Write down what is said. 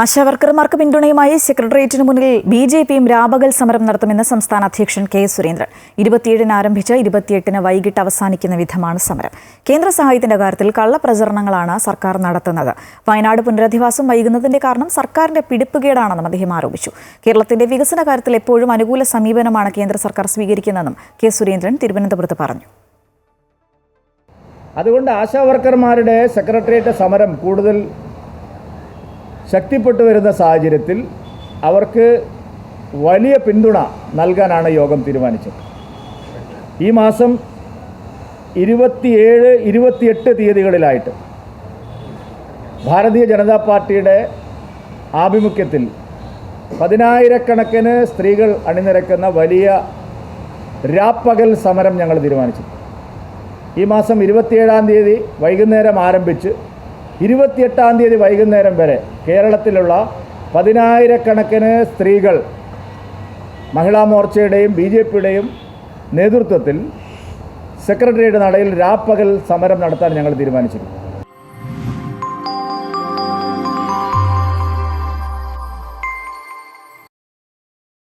ആശാവർക്കർമാർക്ക് പിന്തുണയുമായി സെക്രട്ടേറിയറ്റിന് മുന്നിൽ ബി ജെ പിയും രാപകൽ സമരം നടത്തുമെന്ന് സംസ്ഥാന അധ്യക്ഷൻ കെ സുരേന്ദ്രൻ. ഇരുപത്തിയേഴിന് ആരംഭിച്ച് ഇരുപത്തിയെട്ടിന് വൈകിട്ട് അവസാനിക്കുന്ന വിധമാണ് സമരം. കേന്ദ്ര സഹായത്തിന്റെ കാര്യത്തിൽ കള്ളപ്രചരണങ്ങളാണ് സർക്കാർ നടത്തുന്നത്. വയനാട് പുനരധിവാസം വൈകുന്നതിന്റെ കാരണം സർക്കാരിന്റെ പിടിപ്പുകേടാണെന്നും അദ്ദേഹം ആരോപിച്ചു. കേരളത്തിന്റെ വികസന കാര്യത്തിൽ എപ്പോഴും അനുകൂല സമീപനമാണ് കേന്ദ്ര സർക്കാർ സ്വീകരിക്കുന്നതെന്നും കെ സുരേന്ദ്രൻ തിരുവനന്തപുരത്ത് പറഞ്ഞു. അതുകൊണ്ട് ആശാവർക്കർമാരുടെ സെക്രട്ടേറിയറ്റ് സമരം കൂടുതൽ ശക്തിപ്പെട്ടു വരുന്ന സാഹചര്യത്തിൽ അവർക്ക് വലിയ പിന്തുണ നൽകാനാണ് യോഗം തീരുമാനിച്ചത്. ഈ മാസം ഇരുപത്തിയേഴ് ഇരുപത്തിയെട്ട് തീയതികളിലായിട്ട് ഭാരതീയ ജനതാ പാർട്ടിയുടെ ആഭിമുഖ്യത്തിൽ പതിനായിരക്കണക്കിന് സ്ത്രീകൾ അണിനിരക്കുന്ന വലിയ രാപ്പകൽ സമരം ഞങ്ങൾ തീരുമാനിച്ചു. ഈ മാസം ഇരുപത്തിയേഴാം തീയതി വൈകുന്നേരം ആരംഭിച്ച് ഇരുപത്തിയെട്ടാം തീയതി വൈകുന്നേരം വരെ കേരളത്തിലുള്ള പതിനായിരക്കണക്കിന് സ്ത്രീകൾ മഹിളാ മോർച്ചയുടെയും ബി ജെ പിയുടെയും നേതൃത്വത്തിൽ സെക്രട്ടേറിയറ്റ് നടയിൽ രാപ്പകൽ സമരം നടത്താൻ ഞങ്ങൾ തീരുമാനിച്ചിരുന്നു.